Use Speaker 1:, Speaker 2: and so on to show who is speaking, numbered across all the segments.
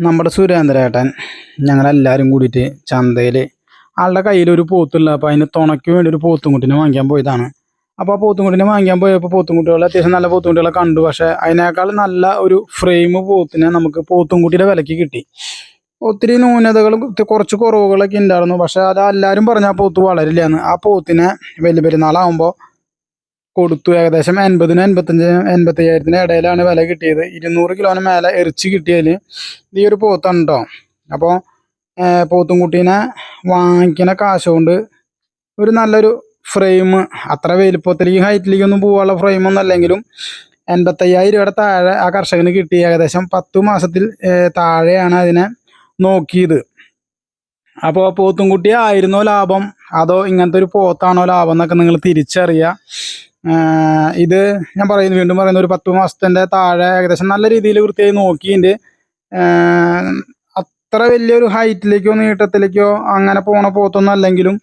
Speaker 1: നമ്മുടെ സുരേന്ദ്രേട്ടൻ ഞങ്ങളെല്ലാവരും കൂടിയിട്ട് ചന്തയിൽ ആളുടെ കയ്യിലൊരു പോത്തുള്ള അപ്പോൾ അതിന് തുണയ്ക്ക് വേണ്ടി ഒരു പോത്തുംകുട്ടിനെ വാങ്ങിക്കാൻ പോയതാണ്. അപ്പോൾ ആ പോത്തുംകുട്ടിനെ വാങ്ങിക്കാൻ പോയപ്പോൾ പോത്തുംകുട്ടികൾ അത്യാവശ്യം നല്ല പോത്തുംകുട്ടികളെ കണ്ടു. പക്ഷേ അതിനേക്കാൾ നല്ല ഒരു ഫ്രെയിം പോത്തിനെ നമുക്ക് പോത്തുംകുട്ടിയുടെ വിലയ്ക്ക് കിട്ടി. ഒത്തിരി ന്യൂനതകളും കുറച്ച് കുറവുകളൊക്കെ ഉണ്ടായിരുന്നു. പക്ഷേ അത് എല്ലാവരും പറഞ്ഞ ആ പോത്ത് വളരില്ലാന്ന്. ആ പോത്തിനെ വലിയ പെരുന്നാളാകുമ്പോൾ കൊടുത്തു. ഏകദേശം എൺപതിന് എൺപത്തഞ്ച് എൺപത്തയ്യായിരത്തിന് ഇടയിലാണ് വില കിട്ടിയത്. ഇരുന്നൂറ് കിലോന് മേലെ എറിച്ച് കിട്ടിയതിൽ ഈ ഒരു പോത്താണ് കേട്ടോ അപ്പോൾ പോത്തുംകുട്ടീനെ വാങ്ങിക്കുന്ന കാശ് കൊണ്ട് ഒരു നല്ലൊരു ഫ്രെയിം അത്ര വലിപ്പത്തിലേക്ക് ഹൈറ്റിലേക്കൊന്നും പോകാനുള്ള ഫ്രെയിം ഒന്നും അല്ലെങ്കിലും എൺപത്തയ്യായിരം രൂപയുടെ താഴെ ആ കർഷകന് കിട്ടി. ഏകദേശം പത്തു മാസത്തിൽ താഴെയാണ് അതിനെ നോക്കിയത്. അപ്പോൾ പോത്തുംകുട്ടി ആയിരുന്നോ ലാഭം? അതോ ഇങ്ങനത്തെ ഒരു പോത്താണോ ലാഭം എന്നൊക്കെ നിങ്ങൾ തിരിച്ചറിയുക ഇത് ഞാൻ പറയുന്നു വീണ്ടും പറയുന്ന ഒരു പത്ത് മാസത്തിന്റെ താഴെ ഏകദേശം നല്ല രീതിയിൽ വൃത്തിയായി നോക്കിയിട്ട് അത്ര വലിയൊരു ഹൈറ്റിലേക്കോ നീട്ടത്തിലേക്കോ അങ്ങനെ പോണ പോത്തൊന്നും അല്ലെങ്കിലും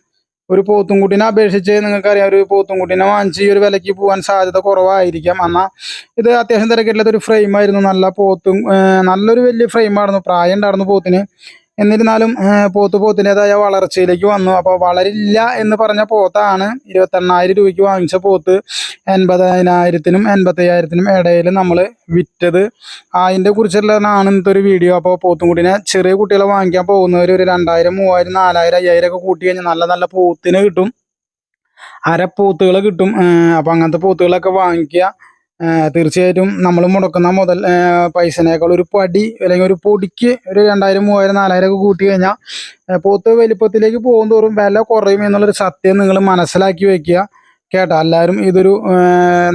Speaker 1: ഒരു പോത്തുംകുട്ടീനെ അപേക്ഷിച്ച് നിങ്ങൾക്കറിയാം ഒരു പോത്തുംകുട്ടീനെ വാങ്ങിച്ച് ഈ ഒരു വിലയ്ക്ക് പോകാൻ സാധ്യത കുറവായിരിക്കാം. എന്നാൽ ഇത് അത്യാവശ്യം തിരക്കിട്ടുള്ളത് ഒരു ഫ്രെയിം ആയിരുന്നു. നല്ല പോത്തും നല്ലൊരു വലിയ ഫ്രെയിം ആയിരുന്നു. പ്രായം ഉണ്ടായിരുന്നു പോത്തിന്. എന്നിരുന്നാലും പോത്ത് പോത്തിന്റെതായ വളർച്ചയിലേക്ക് വന്നു. അപ്പോൾ വളരില്ല എന്ന് പറഞ്ഞ പോത്താണ് ഇരുപത്തെണ്ണായിരം രൂപയ്ക്ക് വാങ്ങിച്ച പോത്ത് എൺപതിനായിരത്തിനും എൺപത്തയ്യായിരത്തിനും ഇടയിൽ നമ്മൾ വിറ്റത്. അതിന്റെ കുറിച്ചുള്ളതാണ് ഇന്നത്തെ ഒരു വീഡിയോ. അപ്പോൾ പോത്തും കൂടിനെ ചെറിയ കുട്ടികളെ വാങ്ങിക്കാൻ പോകുന്നവർ ഒരു രണ്ടായിരം മൂവായിരം നാലായിരം അയ്യായിരം ഒക്കെ കൂട്ടി കഴിഞ്ഞാൽ നല്ല നല്ല പോത്തിന് കിട്ടും. അര പോത്തുകൾ കിട്ടും അപ്പം അങ്ങനത്തെ പോത്തുകളൊക്കെ വാങ്ങിക്കുക. തീർച്ചയായിട്ടും നമ്മൾ മുടക്കുന്ന മുതൽ പൈസനേക്കാൾ ഒരു പടി അല്ലെങ്കിൽ ഒരു പൊടിക്ക് ഒരു രണ്ടായിരം മൂവായിരം നാലായിരം ഒക്കെ കൂട്ടി കഴിഞ്ഞാൽ പോത്ത് വലിപ്പത്തിലേക്ക് പോകും തോറും വില കുറയും എന്നുള്ളൊരു സത്യം നിങ്ങൾ മനസ്സിലാക്കി വെക്കുക. കേട്ടോ എല്ലാവരും ഇതൊരു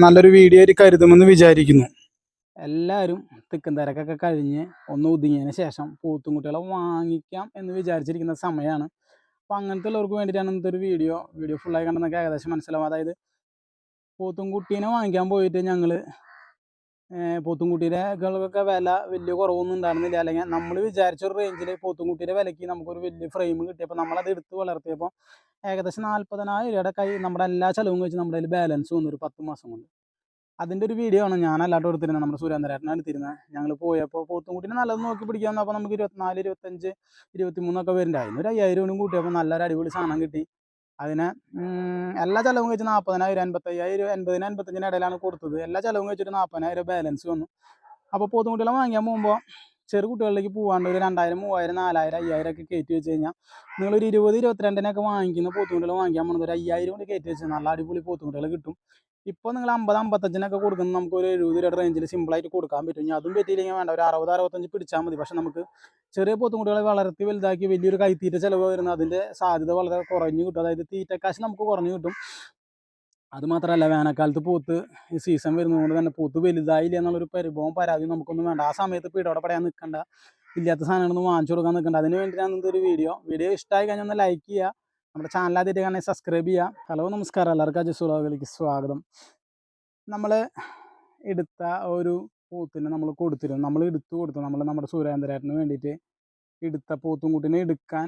Speaker 1: നല്ലൊരു വീഡിയോ ആയിട്ട് കരുതുമെന്ന് വിചാരിക്കുന്നു. എല്ലാവരും തിക്കും തിരക്കൊക്കെ കഴിഞ്ഞ് ഒന്ന് ഒതുങ്ങിയതിന് ശേഷം പോത്തും കുട്ടികളെ വാങ്ങിക്കാം എന്ന് വിചാരിച്ചിരിക്കുന്ന സമയമാണ്. അപ്പോൾ അങ്ങനത്തെ ഉള്ളവർക്ക് വേണ്ടിയിട്ടാണ് ഇന്നത്തെ ഒരു വീഡിയോ വീഡിയോ ഫുള്ളായി കണ്ടെന്നൊക്കെ ഏകദേശം മനസ്സിലാവും. അതായത് പോത്തും കുട്ടീനെ വാങ്ങിക്കാൻ പോയിട്ട് ഞങ്ങൾ പോത്തുംകുട്ടിയുടെ ഒക്കെ വില വലിയ കുറവൊന്നും ഉണ്ടായിരുന്നില്ല. അല്ലെങ്കിൽ നമ്മൾ വിചാരിച്ച ഒരു റേഞ്ചിൽ പോത്തുംകുട്ടീന്റെ വിലയ്ക്ക് നമുക്കൊരു വലിയ ഫ്രെയിം കിട്ടിയപ്പോൾ നമ്മളത് എടുത്ത് വളർത്തിയപ്പോൾ ഏകദേശം നാൽപ്പതിനായിരം രൂപയുടെ കൈ നമ്മുടെ എല്ലാ ചിലവും വെച്ച് നമ്മുടെ കയ്യിൽ ബാലൻസ് വന്നു ഒരു പത്ത് മാസം കൊണ്ട്. അതിന്റെ ഒരു വീഡിയോ ആണ് ഞാൻ അല്ലാണ്ട് എടുത്തിരുന്നത്. നമ്മുടെ സുരേന്ദ്രേട്ടനാണ് എടുത്തിരുന്നത്. ഞങ്ങൾ പോയപ്പോൾ പോത്തുംകുട്ടീനെ നല്ലത് നോക്കി പിടിക്കാൻ വന്നപ്പോൾ നമുക്ക് ഇരുപത്തിനാല് ഇരുപത്തഞ്ച് ഇരുപത്തിമൂന്നൊക്കെ വരുന്നുണ്ട് അതിന് ഒരു അയ്യായിരം കൂടി കൂട്ടിയപ്പോൾ നല്ലൊരു അടിപൊളി സാധനം കിട്ടി. അതിനെ എല്ലാ ചിലവും കഴിച്ച് നാൽപ്പതിനായിരം അൻപത്തയ്യായിരം എൺപതിന് അൻപത്തഞ്ചിന് ഇടയിലാണ് കൊടുത്തത്. എല്ലാ ചിലവും വെച്ചിട്ട് നാൽപ്പതിനായിരം ബാലൻസ് വന്നു. അപ്പോൾ പോത്തുംകുട്ടികളെ വാങ്ങിക്കാൻ പോകുമ്പോൾ ചെറു കുട്ടികളിലേക്ക് പോകാണ്ട് ഒരു രണ്ടായിരം മൂവായിരം നാലായിരം അയ്യായിരം ഒക്കെ കയറ്റി വെച്ച് കഴിഞ്ഞാൽ നിങ്ങളൊരു ഇരുപത് ഇരുപത്തിരണ്ടിനൊക്കെ വാങ്ങിക്കുന്ന പോത്തുകുട്ടികൾ വാങ്ങിക്കാൻ പോകുന്നത് ഒരു അയ്യായിരം കൊണ്ട് കയറ്റി വെച്ചാൽ നല്ല അടിപൊളി പോത്തുകുട്ടികൾ കിട്ടും. ഇപ്പോൾ നിങ്ങൾ അമ്പത് അമ്പത്തഞ്ചിനൊക്കെ കൊടുക്കുന്നത് നമുക്ക് ഒരു എഴുപത് രൂപയുടെ റേഞ്ചിൽ സിമ്പിളായിട്ട് കൊടുക്കാൻ പറ്റും. ഇനി അതും പറ്റിയില്ലെങ്കിൽ വേണ്ട. ഒരു അറുപത് അറുപത്തഞ്ച് പിടിച്ചാൽ മതി. പക്ഷെ നമുക്ക് ചെറിയ പോത്തുകുട്ടികളെ വളർത്തി വലുതാക്കി വലിയൊരു കൈത്തീറ്റ ചിലവ് വരുന്ന അതിന്റെ സാധ്യത വളരെ കുറഞ്ഞു കിട്ടും. അതായത് തീറ്റക്കാശ് നമുക്ക് കുറഞ്ഞു കിട്ടും. അതുമാത്രമല്ല വേനൽക്കാലത്ത് പോത്ത് ഈ സീസൺ വരുന്നതുകൊണ്ട് തന്നെ പോത്ത് വലുതായില്ല എന്നുള്ളൊരു പരിഭവം പരാതി നമുക്കൊന്നും വേണ്ട. ആ സമയത്ത് പീടോടെ പടയാൻ നിൽക്കണ്ട ഇല്ലാത്ത സാധനങ്ങളൊന്നും വാങ്ങിച്ചു കൊടുക്കാൻ നിൽക്കണ്ട അതിന് വേണ്ടിയിട്ടാണ് ഇതൊരു വീഡിയോ വീഡിയോ ഇഷ്ടമായി കഴിഞ്ഞാൽ ഒന്ന് ലൈക്ക് ചെയ്യുക. നമ്മുടെ ചാനൽ ആദ്യമായിട്ട് കാണാൻ സബ്സ്ക്രൈബ് ചെയ്യുക. ഹലോ നമസ്കാരം. എല്ലാവർക്കും അജസുളകളിലേക്ക് സ്വാഗതം. നമ്മൾ എടുത്ത ഒരു പൂത്തിനെ നമ്മൾ കൊടുത്തിരുന്നു. നമ്മൾ എടുത്തു കൊടുത്തു. നമ്മൾ നമ്മുടെ സുരേന്ദ്രേട്ടന് വേണ്ടിയിട്ട് എടുത്ത പൂത്തും കുട്ടീനെ എടുക്കാൻ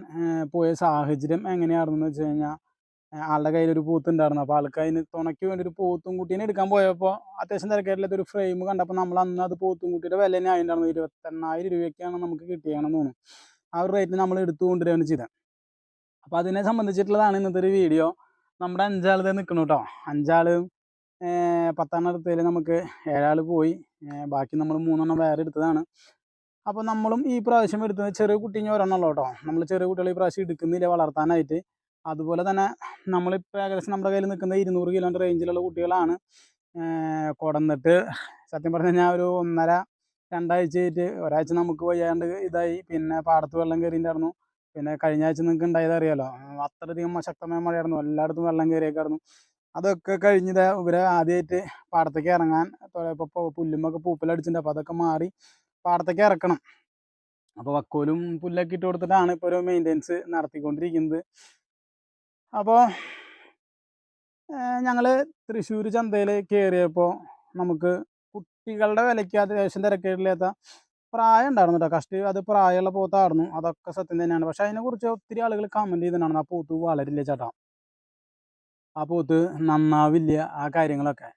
Speaker 1: പോയ സാഹചര്യം എങ്ങനെയായിരുന്നു എന്ന് വെച്ച് കഴിഞ്ഞാൽ ആളുടെ കയ്യിൽ ഒരു പൂത്ത് ഉണ്ടായിരുന്നു. അപ്പോൾ ആൾക്ക് അതിന് തുണയ്ക്ക് വേണ്ടി ഒരു പൂത്തും കുട്ടീനെ എടുക്കാൻ പോയപ്പോൾ അത്യാവശ്യം തിരക്കായിട്ടുള്ള ഒരു ഫ്രെയിം കണ്ടപ്പോൾ നമ്മൾ അന്ന് അത് പൂത്തും കുട്ടിയുടെ വില തന്നെ ആയിട്ടുണ്ടായിരുന്നു. ഇരുപത്തെണ്ണായിരം രൂപയ്ക്കാണ് നമുക്ക് കിട്ടിയാണെന്ന് തോന്നുന്നു. ആ ഒരു റേറ്റിന് നമ്മൾ എടുത്തു ചെയ്തത് അപ്പോൾ അതിനെ സംബന്ധിച്ചിട്ടുള്ളതാണ് ഇന്നത്തെ ഒരു വീഡിയോ നമ്മുടെ അഞ്ചാൾ നിൽക്കണം കേട്ടോ അഞ്ചാൾ പത്തെണ്ണം എടുത്തതിൽ നമുക്ക് ഏഴാൾ പോയി. ബാക്കി നമ്മൾ മൂന്നെണ്ണം വേറെ എടുത്തതാണ്. അപ്പോൾ നമ്മളും ഈ പ്രാവശ്യം എടുത്തത് ചെറിയ കുട്ടീനെ ഒരെണ്ണമല്ലോ കേട്ടോ നമ്മൾ ചെറിയ കുട്ടികളെ ഈ പ്രാവശ്യം എടുക്കുന്നില്ല വളർത്താനായിട്ട്. അതുപോലെ തന്നെ നമ്മളിപ്പോൾ ഏകദേശം നമ്മുടെ കയ്യിൽ നിൽക്കുന്ന ഇരുന്നൂറ് കിലോന്റെ റേഞ്ചിലുള്ള കുട്ടികളാണ്. കൊടന്നിട്ട് സത്യം പറഞ്ഞു കഴിഞ്ഞാൽ ഒരു ഒന്നര രണ്ടാഴ്ച ആയിട്ട് ഒരാഴ്ച നമുക്ക് വയ്യാണ്ട് ഇതായി. പിന്നെ പാടത്ത് വെള്ളം കയറിയിട്ടുണ്ടായിരുന്നു പിന്നെ കഴിഞ്ഞ ആഴ്ച നിങ്ങൾക്ക് ഉണ്ടായത് അറിയാലോ. അത്രയധികം ശക്തമായ മഴയായിരുന്നു. എല്ലായിടത്തും വെള്ളം കയറിയേക്കായിരുന്നു അതൊക്കെ കഴിഞ്ഞത് ഇവരെ ആദ്യമായിട്ട് പാടത്തേക്ക് ഇറങ്ങാൻ ഇപ്പോൾ പുല്ലുമൊക്കെ പൂപ്പലടിച്ചിട്ടുണ്ട്. അപ്പോൾ അതൊക്കെ മാറി പാടത്തേക്ക് ഇറക്കണം. അപ്പോൾ വക്കോലും പുല്ലൊക്കെ ഇട്ട് കൊടുത്തിട്ടാണ് ഇപ്പോൾ ഒരു മെയിന്റെനൻസ് നടത്തിക്കൊണ്ടിരിക്കുന്നത്. അപ്പോൾ ഞങ്ങൾ തൃശ്ശൂർ ചന്തയിൽ കയറിയപ്പോൾ നമുക്ക് കുട്ടികളുടെ വിലയ്ക്ക് അത്യാവശ്യം തിരക്കേടില്ലാത്ത പ്രായം ഉണ്ടായിരുന്നു കേട്ടോ കഷ്ടി അത് പ്രായമുള്ള പോത്തായിരുന്നു അതൊക്കെ സത്യം തന്നെയാണ്. പക്ഷെ അതിനെക്കുറിച്ച് ഒത്തിരി ആളുകൾ കമന്റ് ചെയ്തിട്ടുണ്ടായിരുന്നു. ആ പോത്ത് വളരില്ല ചേട്ടാ. ആ പോത്ത് നന്നാവില്ല ആ കാര്യങ്ങളൊക്കെ.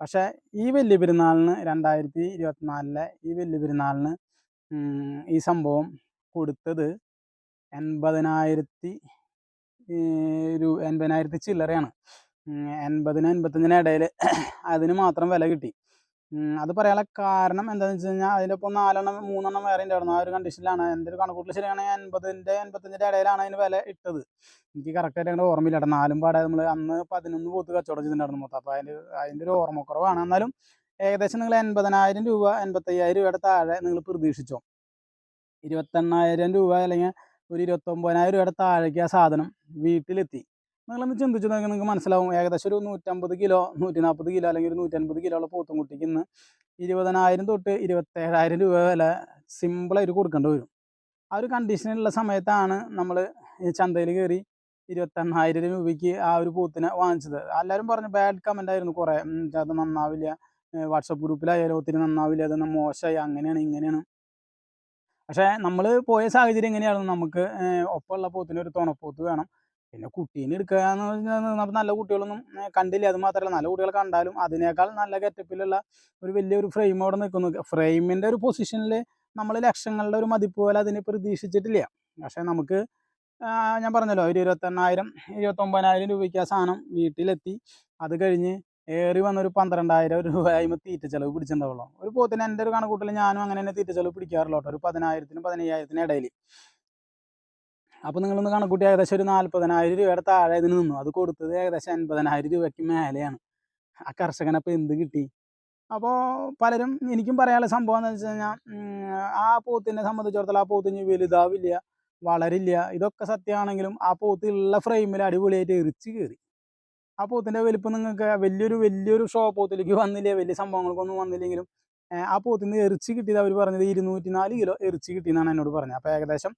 Speaker 1: പക്ഷേ ഈ വലിയ പെരുന്നാളിന് രണ്ടായിരത്തി ഇരുപത്തിനാലിലെ ഈ വലിയ പെരുന്നാളിന് ഈ സംഭവം കൊടുത്തത് എൺപതിനായിരത്തി രൂ എൺപതിനായിരത്തി ചില്ലറയാണ്. എൺപതിന് എൺപത്തഞ്ചിന് ഇടയിൽ അതിന് മാത്രം വില കിട്ടി. അത് പറയാനുള്ള കാരണം എന്താണെന്ന് വെച്ച് കഴിഞ്ഞാൽ അതിന്റെ ഒപ്പം നാലെണ്ണം മൂന്നെണ്ണം വേറെ ഉണ്ടായിരുന്നു. ആ ഒരു കണ്ടീഷനിലാണ് എന്റെ ഒരു കണക്കൂട്ടൽ ശരിയാണെങ്കിൽ എൺപതിന്റെ എൺപത്തഞ്ചിന്റെ ഇടയിലാണ് അതിന് വില ഇട്ടത്. എനിക്ക് കറക്റ്റായിട്ട് അങ്ങോട്ട് ഓർമ്മയില്ല കേട്ടോ. നാലും പാടെ നമ്മൾ അന്ന് പതിനൊന്ന് പോത്ത് കച്ചവടം ചെയ്തിട്ടുണ്ടായിരുന്നു മൊത്തം. അപ്പോൾ അതിന്റെ അതിന്റെ ഒരു ഓർമ്മക്കുറവാണ്. എന്നാലും ഏകദേശം നിങ്ങൾ എൺപതിനായിരം രൂപ എൺപത്തയ്യായിരം രൂപയുടെ താഴെ നിങ്ങൾ പ്രതീക്ഷിച്ചോ. ഇരുപത്തെണ്ണായിരം രൂപ അല്ലെങ്കിൽ ഒരു ഇരുപത്തൊമ്പതിനായിരം രൂപയുടെ താഴേക്ക് ആ സാധനം വീട്ടിലെത്തി. നിങ്ങളൊന്ന് ചിന്തിച്ചു നോക്കി നിങ്ങൾക്ക് മനസ്സിലാവും ഏകദേശം ഒരു നൂറ്റമ്പത് കിലോ നൂറ്റി നാൽപ്പത് കിലോ അല്ലെങ്കിൽ ഒരു നൂറ്റൻപത് കിലോ ഉള്ള പോത്തുംകുട്ടിക്ക് ഇന്ന് ഇരുപതിനായിരം തൊട്ട് ഇരുപത്തേഴായിരം രൂപ വില സിമ്പിളായിട്ട് കൊടുക്കേണ്ടി വരും. ആ ഒരു കണ്ടീഷനിലുള്ള സമയത്താണ് നമ്മൾ ചന്തയിൽ കയറി ഇരുപത്തെണ്ണായിരം രൂപയ്ക്ക് ആ ഒരു പോത്തിനെ വാങ്ങിച്ചത്. എല്ലാവരും പറഞ്ഞു ബാഡ് കമന്റ് ആയിരുന്നു കുറേ. അത് നന്നാവില്ല. വാട്സപ്പ് ഗ്രൂപ്പിലായാലും ഒത്തിരി നന്നാവില്ല. അത് മോശമായി. അങ്ങനെയാണ് ഇങ്ങനെയാണ്. പക്ഷേ നമ്മൾ പോയ സാഹചര്യം എങ്ങനെയായിരുന്നു നമുക്ക് ഒപ്പമുള്ള പോത്തിന് ഒരു തുണപ്പോത്ത് വേണം. പിന്നെ കുട്ടീനെ എടുക്കുക എന്ന് പറഞ്ഞാൽ നല്ല കുട്ടികളൊന്നും കണ്ടില്ല? അത് മാത്രമല്ല നല്ല കുട്ടികളെ കണ്ടാലും അതിനേക്കാൾ നല്ല ഗെറ്റപ്പിലുള്ള ഒരു വലിയൊരു ഫ്രെയിം അവിടെ നിൽക്കുന്നു. ഫ്രെയിമിന്റെ ഒരു പൊസിഷനിൽ നമ്മൾ ലക്ഷങ്ങളുടെ ഒരു മതിപ്പ് പോലെ അതിനെ പ്രതീക്ഷിച്ചിട്ടില്ല. പക്ഷേ നമുക്ക് ഞാൻ പറഞ്ഞല്ലോ ഒരു ഇരുപത്തെണ്ണായിരം ഇരുപത്തൊമ്പതിനായിരം രൂപയ്ക്ക് ആ സാധനം വീട്ടിലെത്തി. അത് കഴിഞ്ഞ് ഏറി വന്നൊരു പന്ത്രണ്ടായിരം രൂപ ആയുമ്പോൾ തീറ്റ ചെലവ് പിടിച്ചിട്ടുണ്ടാവുള്ളൂ. ഒരു പോത്തിന് എന്റെ ഒരു കണക്കൂട്ടിൽ ഞാനും അങ്ങനെ തന്നെ തീറ്റ ചിലവ് പിടിക്കാറുള്ളൂ ഒരു പതിനായിരത്തിനും പതിനയ്യായിരത്തിനും ഇടയിൽ അപ്പോൾ നിങ്ങളൊന്ന് കണക്കൂട്ടി ഏകദേശം ഒരു നാൽപ്പതിനായിരം രൂപയുടെ താഴെ ഇതിന് നിന്നു. അത് കൊടുത്തത് ഏകദേശം എൺപതിനായിരം രൂപയ്ക്ക് മേലെയാണ്. ആ കർഷകന് അപ്പോൾ എന്ത് കിട്ടി? അപ്പോൾ പലരും എനിക്കും പറയാനുള്ള സംഭവം എന്ന് വെച്ച് കഴിഞ്ഞാൽ ആ പോത്തിനെ സംബന്ധിച്ചിടത്തോളം ആ പോത്തിന് വലുതാവില്ല വളരില്ല ഇതൊക്കെ സത്യമാണെങ്കിലും ആ പോത്തിലുള്ള ഫ്രെയിമിൽ അടിപൊളിയായിട്ട് എറിച്ച് കയറി ആ പോത്തിന്റെ വലിപ്പം നിങ്ങൾക്ക് വലിയൊരു വലിയൊരു ഷോ പോത്തിലേക്ക് വന്നില്ല? വലിയ സംഭവങ്ങൾക്കൊന്നും വന്നില്ലെങ്കിലും. ആ പോത്തിൽ നിന്ന് എറിച്ച് കിട്ടിയത് അവർ പറഞ്ഞത് ഇരുന്നൂറ്റി നാല് കിലോ എറിച്ച് കിട്ടിയെന്നാണ് എന്നോട് പറഞ്ഞത്. അപ്പോൾ ഏകദേശം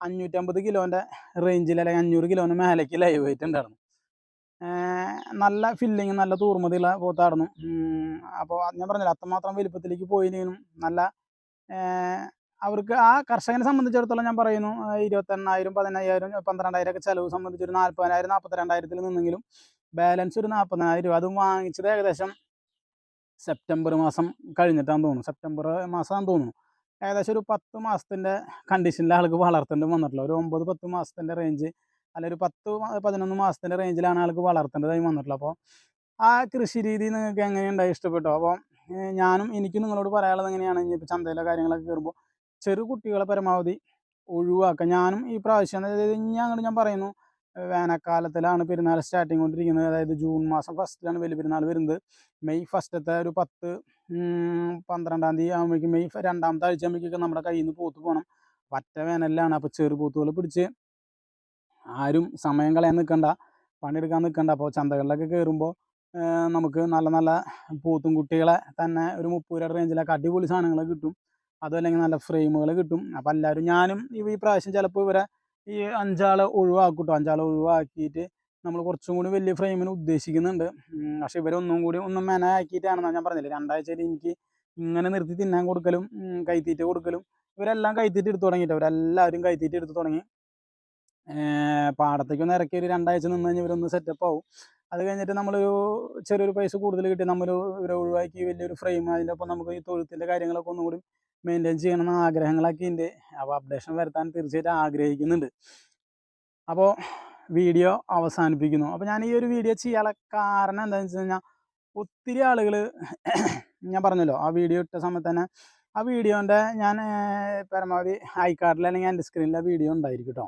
Speaker 1: അഞ്ഞൂറ്റമ്പത് കിലോന്റെ റേഞ്ചിൽ അല്ലെങ്കിൽ അഞ്ഞൂറ് കിലോന്റെ മേലേക്ക് ലൈവ് വെയിറ്റ് ഉണ്ടായിരുന്നു. നല്ല ഫില്ലിങ് നല്ല തൂർമതിയുള്ള പോത്തായിരുന്നു. അപ്പോൾ ഞാൻ പറഞ്ഞില്ല അത്രമാത്രം വലിപ്പത്തിലേക്ക് പോയില്ലെങ്കിലും നല്ല അവർക്ക് ആ കർഷകനെ സംബന്ധിച്ചിടത്തോളം ഞാൻ പറയുന്നു ഇരുപത്തെണ്ണായിരം പതിനയ്യായിരം പന്ത്രണ്ടായിരം ഒക്കെ ചിലവ് സംബന്ധിച്ച് ഒരു നാൽപ്പതിനായിരം നാൽപ്പത്തിരണ്ടായിരത്തിൽ നിന്നെങ്കിലും ബാലൻസ് ഒരു നാൽപ്പതിനായിരം രൂപ. അതും വാങ്ങിച്ചത് ഏകദേശം സെപ്റ്റംബർ മാസം കഴിഞ്ഞിട്ടാന്ന് തോന്നുന്നു. സെപ്റ്റംബർ മാസമാണെന്ന് തോന്നുന്നു. ഏകദേശം ഒരു പത്ത് മാസത്തിന്റെ കണ്ടീഷനിൽ ആൾക്ക് വളർത്തേണ്ടി വന്നിട്ടുള്ളത്. ഒരു ഒമ്പത് പത്ത് മാസത്തിന്റെ റേഞ്ച് അല്ല ഒരു പത്ത് പതിനൊന്ന് മാസത്തിന്റെ റേഞ്ചിലാണ് ആൾക്ക് വളർത്തേണ്ടതായി വന്നിട്ടുള്ളത്. അപ്പോൾ ആ കൃഷി രീതി നിങ്ങൾക്ക് എങ്ങനെയുണ്ടായി ഇഷ്ടപ്പെട്ടോ? അപ്പോൾ ഞാനും എനിക്ക് നിങ്ങളോട് പറയാനുള്ളത് എങ്ങനെയാണ്? ഇനിയിപ്പോൾ ചന്തയിലെ കാര്യങ്ങളൊക്കെ കയറുമ്പോൾ ചെറു കുട്ടികളെ പരമാവധി ഒഴിവാക്കുക. ഞാനും ഈ പ്രാവശ്യം അതായത് ഇനി അങ്ങോട്ട് ഞാൻ പറയുന്നു വേനൽക്കാലത്തിലാണ് പെരുന്നാൾ സ്റ്റാർട്ടിങ് കൊണ്ടിരിക്കുന്നത്. അതായത് ജൂൺ മാസം ഫസ്റ്റിലാണ് വലിയ പെരുന്നാൾ വരുന്നത്. മെയ് ഫസ്റ്റത്തെ ഒരു പത്ത് പന്ത്രണ്ടാം തീയതി ആകുമ്പോഴേക്കും മെയ് രണ്ടാമത്തെ ആഴ്ച ആകുമ്പോഴേക്കൊക്കെ നമ്മുടെ കയ്യിൽ നിന്ന് പോത്ത് പോകണം പറ്റ വേനലിലാണ്. അപ്പോൾ ചെറു പോത്തുകൾ പിടിച്ച് ആരും സമയം കളയാൻ നിൽക്കണ്ട പണിയെടുക്കാൻ നിൽക്കണ്ട അപ്പോൾ ചന്തകളിലൊക്കെ കയറുമ്പോൾ നമുക്ക് നല്ല നല്ല പോത്തും കുട്ടികളെ തന്നെ ഒരു മുപ്പത് രൂപ റേഞ്ചിലൊക്കെ അടിപൊളി സാധനങ്ങൾ കിട്ടും. അതും അല്ലെങ്കിൽ നല്ല ഫ്രെയിമുകൾ കിട്ടും. അപ്പോൾ എല്ലാവരും ഞാനും ഈ പ്രാവശ്യം ചിലപ്പോൾ ഇവരെ ഈ അഞ്ചാളെ ഒഴിവാക്കും കേട്ടോ അഞ്ചാളെ ഒഴിവാക്കിയിട്ട് നമ്മൾ കുറച്ചും കൂടി വലിയ ഫ്രെയിമിന് ഉദ്ദേശിക്കുന്നുണ്ട്. പക്ഷെ ഇവരൊന്നും കൂടി ഒന്നും മെനയാക്കിയിട്ടാണെന്ന് ഞാൻ പറഞ്ഞില്ലേ രണ്ടാഴ്ചയിൽ എനിക്ക് ഇങ്ങനെ നിർത്തി തിന്നാൻ കൊടുക്കലും കൈത്തീറ്റ കൊടുക്കലും ഇവരെല്ലാം കൈത്തീറ്റ എടുത്തു തുടങ്ങിയിട്ട് അവരെല്ലാവരും കൈത്തീറ്റ എടുത്തു തുടങ്ങി. പാടത്തേക്കൊന്ന് ഇറക്കി ഒരു രണ്ടാഴ്ച നിന്ന് കഴിഞ്ഞാൽ ഇവരൊന്ന് സെറ്റപ്പ് ആവും. അത് കഴിഞ്ഞിട്ട് നമ്മളൊരു ചെറിയൊരു പൈസ കൂടുതൽ കിട്ടി നമ്മൾ ഇവരെ ഒഴിവാക്കി വലിയൊരു ഫ്രെയിം അതിന്റെ നമുക്ക് ഈ തൊഴുത്തിന്റെ കാര്യങ്ങളൊക്കെ ഒന്നും കൂടി മെയിന്റെയിൻ ചെയ്യണം എന്ന ആഗ്രഹങ്ങളൊക്കെ ഉണ്ട് അപ്പോൾ അപ്ഡേഷൻ വരുത്താൻ തീർച്ചയായിട്ടും ആഗ്രഹിക്കുന്നുണ്ട്. അപ്പോൾ വീഡിയോ അവസാനിപ്പിക്കുന്നു. അപ്പോൾ ഞാൻ ഈ ഒരു വീഡിയോ ചെയ്യാനുള്ള കാരണം എന്താണെന്ന് വെച്ച് കഴിഞ്ഞാൽ ഒത്തിരി ആളുകൾ ഞാൻ പറഞ്ഞല്ലോ ആ വീഡിയോ ഇട്ട സമയത്ത് തന്നെ ആ വീഡിയോന്റെ ഞാൻ പരമാവധി ഐ കാർഡിൽ അല്ലെങ്കിൽ എന്റെ സ്ക്രീനിൽ ആ വീഡിയോ ഉണ്ടായിരിക്കും കേട്ടോ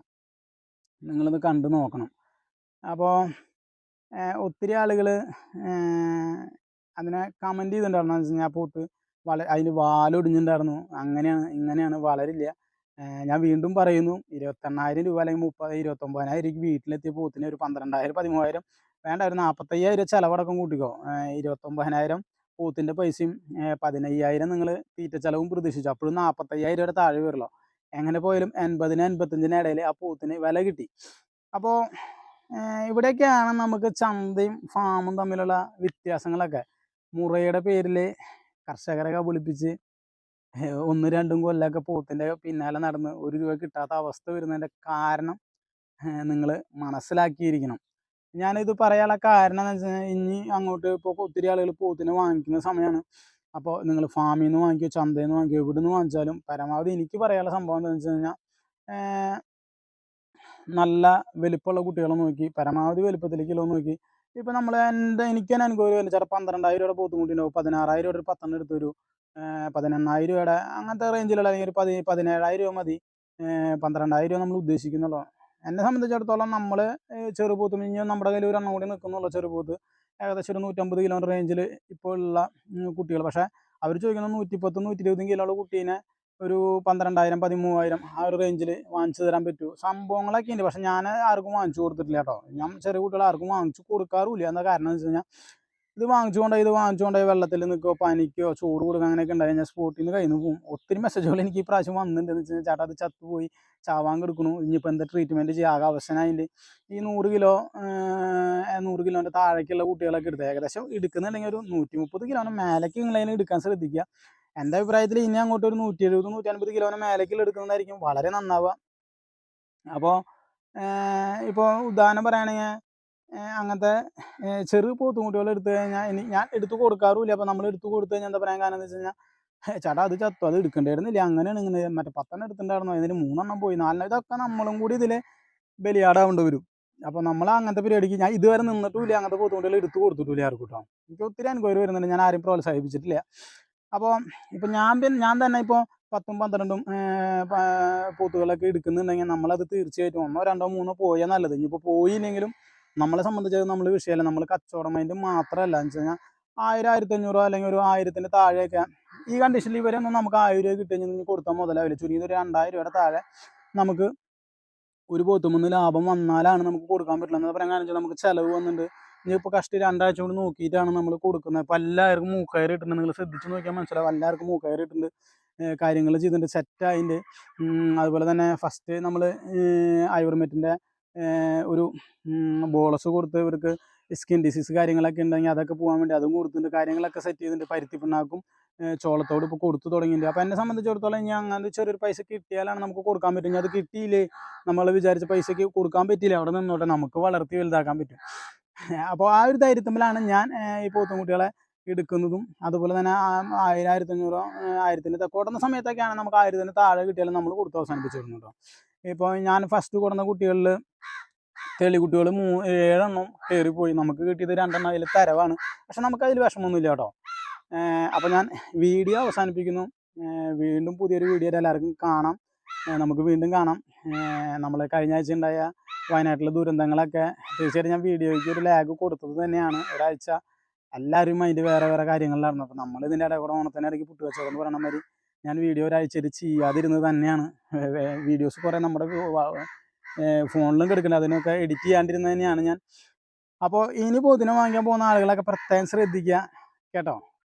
Speaker 1: നിങ്ങളത് കണ്ടു നോക്കണം. അപ്പോൾ ഒത്തിരി ആളുകൾ അതിനെ കമന്റ് ചെയ്തിട്ടുണ്ടായിരുന്നു. കഴിഞ്ഞാൽ പോത്ത് വള അതിന് വാലൊടിഞ്ഞിട്ടുണ്ടായിരുന്നു. അങ്ങനെയാണ് ഇങ്ങനെയാണ് വളരില്ല. ഞാൻ വീണ്ടും പറയുന്നു ഇരുപത്തെണ്ണായിരം രൂപ അല്ലെങ്കിൽ മുപ്പത് ഇരുപത്തൊമ്പതിനായിരം രൂപ വീട്ടിലെത്തിയ പോത്തിന് ഒരു പന്ത്രണ്ടായിരം പതിമൂവായിരം വേണ്ട ഒരു നാൽപ്പത്തയ്യായിരം ചിലവടക്കം കൂട്ടിക്കോ. ഇരുപത്തൊമ്പതിനായിരം പോത്തിന്റെ പൈസയും പതിനയ്യായിരം നിങ്ങൾ തീറ്റ ചിലവും പ്രതീക്ഷിച്ചു. അപ്പോഴും നാൽപ്പത്തയ്യായിരം രൂപയുടെ താഴെ വരുമല്ലോ എങ്ങനെ പോയാലും എൺപതിന് എൺപത്തഞ്ചിന് ഇടയിൽ ആ പോത്തിന് വില കിട്ടി. അപ്പോൾ ഇവിടെയൊക്കെയാണ് നമുക്ക് ചന്തയും ഫാമും തമ്മിലുള്ള വ്യത്യാസങ്ങളൊക്കെ. മുറയുടെ പേരിൽ കർഷകരെ വിളിപ്പിച്ച് ഒന്ന് രണ്ടും കൊല്ലമൊക്കെ പോത്തിന്റെ പിന്നാലെ നടന്ന് ഒരു രൂപ കിട്ടാത്ത അവസ്ഥ വരുന്നതിന്റെ കാരണം നിങ്ങൾ മനസ്സിലാക്കിയിരിക്കണം. ഞാനിത് പറയാനുള്ള കാരണം എന്ന് വെച്ച് ഇനി അങ്ങോട്ട് ഇപ്പോൾ ഒത്തിരി ആളുകൾ പോത്തിനെ വാങ്ങിക്കുന്ന സമയമാണ് അപ്പോൾ നിങ്ങൾ ഫാമിൽ നിന്ന് വാങ്ങിക്കോ ചന്തയിൽ നിന്ന് വാങ്ങിക്കോ എവിടെ നിന്ന് വാങ്ങിച്ചാലും പരമാവധി എനിക്ക് പറയാനുള്ള സംഭവം എന്താണെന്ന് വെച്ച് കഴിഞ്ഞാൽ നല്ല വലിപ്പമുള്ള കുട്ടികളെ നോക്കി പരമാവധി വലിപ്പത്തിലേക്കുള്ള നോക്കി. ഇപ്പം നമ്മൾ എന്റെ എനിക്ക് തന്നെ അനുഭവം വരുന്നത് ചിലപ്പോൾ പന്ത്രണ്ടായിരം രൂപയുടെ പോത്തും കുട്ടി ഉണ്ടാവും പതിനാറായിരം രൂപയുടെ ഒരു പത്തെണ്ണം എടുത്തൊരു പതിനെണ്ണായിരം രൂപയുടെ അങ്ങനത്തെ റേഞ്ചിലുള്ള അല്ലെങ്കിൽ ഒരു പതി പതിനേഴായിരം രൂപ മതി. പന്ത്രണ്ടായിരം രൂപ നമ്മൾ ഉദ്ദേശിക്കുന്നുള്ളൂ. എന്നെ സംബന്ധിച്ചിടത്തോളം നമ്മൾ ചെറുപൂത്ത് മിഞ്ഞ് നമ്മുടെ കയ്യിൽ ഒരു എണ്ണം കൂടി നിൽക്കുന്നുള്ളൂ ചെറുപൂത്ത് ഏകദേശം ഒരു നൂറ്റമ്പത് കിലോമീറ്റർ റേഞ്ചിൽ ഇപ്പോൾ ഉള്ള കുട്ടികൾ പക്ഷേ അവർ ചോദിക്കുന്നത് നൂറ്റിപ്പത്ത് നൂറ്റി ഇരുപതും കിലോ ഉള്ള കുട്ടീനെ ഒരു പന്ത്രണ്ടായിരം പതിമൂവായിരം ആ ഒരു റേഞ്ചിൽ വാങ്ങിച്ചു തരാൻ പറ്റൂ. സംഭവങ്ങളൊക്കെ ഉണ്ട് പക്ഷെ ഞാൻ ആർക്കും വാങ്ങിച്ചു കൊടുത്തിട്ടില്ല കേട്ടോ. ഞാൻ ചെറിയ കുട്ടികൾ ആർക്കും വാങ്ങിച്ചു കൊടുക്കാറുമില്ല എന്താ കാരണം എന്ന് വെച്ച് കഴിഞ്ഞാൽ ഇത് വാങ്ങിച്ചുകൊണ്ട് ഇത് വാങ്ങിച്ചു കൊണ്ടുപോയി വെള്ളത്തിൽ നിൽക്കുകയോ പനിക്കോ ചൂട് കൊടുക്കുക അങ്ങനെയൊക്കെ ഉണ്ടായി ഞാൻ സ്പോട്ടിൽ നിന്ന് കയ്യിൽ നിന്ന് പോകും ഒത്തിരി മെസ്സേജുകൾ എനിക്ക് ഈ പ്രാവശ്യം വന്നിട്ടുണ്ട് എന്ന് വെച്ചാൽ ചേട്ടാ അത് ചത്തുപോയി ചാവാൻ കിടക്കണു. ഇനിയിപ്പോൾ എന്താ ട്രീറ്റ്മെന്റ് ചെയ്യുക ആകെ അവശനായിട്ട് ഈ നൂറ് കിലോ നൂറ് കിലോന്റെ താഴേക്കുള്ള കുട്ടികളൊക്കെ എടുത്ത്. ഏകദേശം എടുക്കുന്നുണ്ടെങ്കിൽ ഒരു നൂറ്റി മുപ്പത് കിലോന് മേലേക്ക് നിങ്ങളതിന് എടുക്കാൻ ശ്രദ്ധിക്കുക എന്റെ അഭിപ്രായത്തിൽ ഇനി അങ്ങോട്ട് ഒരു നൂറ്റി എഴുപത് നൂറ്റി അൻപത് കിലോന് മേലേക്കുള്ള എടുക്കുന്നതായിരിക്കും. വളരെ നന്നാവുക. അപ്പോൾ ഇപ്പോൾ ഉദാഹരണം പറയുകയാണെങ്കിൽ അങ്ങനത്തെ ചെറു പോത്തുകുട്ടികൾ എടുത്തു കഴിഞ്ഞാൽ ഇനി ഞാൻ എടുത്തു കൊടുക്കാറുമില്ല. അപ്പോൾ നമ്മൾ എടുത്തു കൊടുത്തു കഴിഞ്ഞാൽ എന്താ പറയാൻ കാരണം എന്ന് വെച്ച് കഴിഞ്ഞാൽ ചേട്ടാ അത് ചത്തു. അത് എടുക്കേണ്ടായിരുന്നില്ല. അങ്ങനെയാണ് ഇങ്ങനെ മറ്റേ പത്തെണ്ണം എടുത്തിട്ടുണ്ടായിരുന്നു. അതിന് മൂന്നെണ്ണം പോയി. നാലെണ്ണം. ഇതൊക്കെ നമ്മളും കൂടി ഇതിൽ ബലിയാടാവേണ്ടി വരും. അപ്പോൾ നമ്മൾ അങ്ങനത്തെ പരിപാടിക്ക് ഞാൻ ഇതുവരെ നിന്നിട്ടുമില്ല. അങ്ങനത്തെ പോത്തുമുട്ടികൾ എടുത്തു കൊടുത്തിട്ടില്ല ആർക്കും കേട്ടോ എനിക്ക് ഒത്തിരി അനുഭവം വരുന്നുണ്ട്. ഞാൻ ആരും പ്രോത്സാഹിപ്പിച്ചിട്ടില്ല. അപ്പോൾ ഇപ്പം ഞാൻ പിന്നെ ഞാൻ തന്നെ ഇപ്പോൾ പത്തും പന്ത്രണ്ടും പൂത്തുകളൊക്കെ എടുക്കുന്നുണ്ടെങ്കിൽ നമ്മളത് തീർച്ചയായിട്ടും ഒന്നോ രണ്ടോ മൂന്നോ പോയാൽ നല്ലത്. ഇനിയിപ്പോൾ പോയില്ലെങ്കിലും നമ്മളെ സംബന്ധിച്ചത് നമ്മൾ വിഷയമല്ല നമ്മൾ കച്ചവടം അതിന്റെ മാത്രമല്ല എന്ന് വെച്ച് കഴിഞ്ഞാൽ ആയിരം ആയിരത്തി അഞ്ഞൂറോ അല്ലെങ്കിൽ ഒരു ആയിരത്തിന്റെ താഴെയൊക്കെ ഈ കണ്ടീഷനിൽ ഇവരൊന്നും നമുക്ക് ആയിരം രൂപ കിട്ടുകഴിഞ്ഞാൽ കൊടുത്താൽ മുതലാവില്ല ചുരുങ്ങിയത് ഒരു രണ്ടായിരം രൂപയുടെ താഴെ നമുക്ക് ഒരു പോത്തുമൊന്ന് ലാഭം വന്നാലാണ് നമുക്ക് കൊടുക്കാൻ പറ്റില്ല. എന്ന് പറയാൻ കാരണം നമുക്ക് ചിലവ് വന്നിട്ടുണ്ട് ഇനിയിപ്പോൾ കഷ്ടി രണ്ടാഴ്ച കൊണ്ട് നോക്കിയിട്ടാണ് നമ്മൾ കൊടുക്കുന്നത്. അപ്പോൾ എല്ലാവർക്കും മൂക്കയർ ഇട്ടിട്ടുണ്ട്. നിങ്ങൾ ശ്രദ്ധിച്ച് നോക്കിയാൽ മനസ്സിലാവും. എല്ലാവർക്കും മൂക്കയർ ഇട്ടിട്ടുണ്ട് കാര്യങ്ങൾ ചെയ്തിട്ടുണ്ട്. സെറ്റായിട്ടുണ്ട് അതുപോലെ തന്നെ ഫസ്റ്റ് നമ്മൾ ഐവർമെറ്റിന്റെ ഒരു ബോളസ് കൊടുത്ത് ഇവർക്ക് സ്കിൻ ഡിസീസ് കാര്യങ്ങളൊക്കെ ഉണ്ടെങ്കിൽ അതൊക്കെ പോകാൻ വേണ്ടി അതും കൊടുത്തിട്ടുണ്ട്. കാര്യങ്ങളൊക്കെ സെറ്റ് ചെയ്തിട്ടുണ്ട്. പരുത്തി പിണ്ണാക്കും ചോളത്തോട് ഇപ്പോൾ കൊടുത്തു തുടങ്ങിയിട്ടുണ്ട്. അപ്പോൾ എന്നെ സംബന്ധിച്ചിടത്തോളം ഇനി അങ്ങനത്തെ ചെറിയൊരു പൈസ കിട്ടിയാലാണ് നമുക്ക് കൊടുക്കാൻ പറ്റുന്നത് അത് കിട്ടിയില്ലേ? നമ്മൾ വിചാരിച്ച പൈസയ്ക്ക് കൊടുക്കാൻ പറ്റിയില്ല. അവിടെ നിന്നോട്ടെ നമുക്ക് വളർത്തി വലുതാക്കാൻ പറ്റും. അപ്പോൾ ആ ഒരു ധൈര്യത്തിലാണ് ഞാൻ ഈ പോത്തുംകുട്ടികളെ എടുക്കുന്നതും. അതുപോലെ തന്നെ ആയിരം ആയിരത്തഞ്ഞൂറോ ആയിരത്തിന്റെ ത- കൊടുന്ന സമയത്തൊക്കെയാണ് നമുക്ക് ആയിരത്തിന് താഴെ കിട്ടിയാലും നമ്മൾ കൊടുത്ത് അവസാനിപ്പിച്ചു വിടുന്നു കേട്ടോ ഇപ്പോൾ ഞാൻ ഫസ്റ്റ് കൊടുന്ന കുട്ടികളിൽ തെളികുട്ടികൾ മൂ ഏഴെണ്ണം കയറിപ്പോയി. നമുക്ക് കിട്ടിയത് രണ്ടെണ്ണം അതിൽ തരവാണ്. പക്ഷെ നമുക്ക് അതിൽ വിഷമമൊന്നുമില്ല കേട്ടോ അപ്പോൾ ഞാൻ വീഡിയോ അവസാനിപ്പിക്കുന്നു. വീണ്ടും പുതിയൊരു വീഡിയോ എല്ലാവർക്കും കാണാം. നമുക്ക് വീണ്ടും കാണാം. നമ്മൾ കഴിഞ്ഞ ആഴ്ച ഉണ്ടായ വയനാട്ടിലെ ദുരന്തങ്ങളൊക്കെ. തീർച്ചയായിട്ടും ഞാൻ വീഡിയോയ്ക്ക് ഒരു ലാഗ് കൊടുത്തത് തന്നെയാണ്. ഒരാഴ്ച എല്ലാവരും അതിന്റെ വേറെ വേറെ കാര്യങ്ങളിലായിരുന്നു. അപ്പോൾ നമ്മൾ ഇതിന്റെ ഇടയിൽ കൂടെ ഓണത്തിന്റെ ഇടയ്ക്ക് പുട്ടുവച്ചോ എന്ന് പറയണ മാതിരി ഞാൻ വീഡിയോ ഒരാഴ്ചയിൽ ചെയ്യാതിരുന്നത് തന്നെയാണ്. വീഡിയോസ് കുറേ നമ്മുടെ ഫോണിലും കിടക്കുന്നത് അതിനൊക്കെ എഡിറ്റ് ചെയ്യാണ്ടിരുന്നത് തന്നെയാണ് ഞാൻ. അപ്പോൾ ഇനി പോത്തിനെ വാങ്ങിക്കാൻ പോകുന്ന ആളുകളൊക്കെ പ്രത്യേകം ശ്രദ്ധിക്കുക. കേട്ടോ?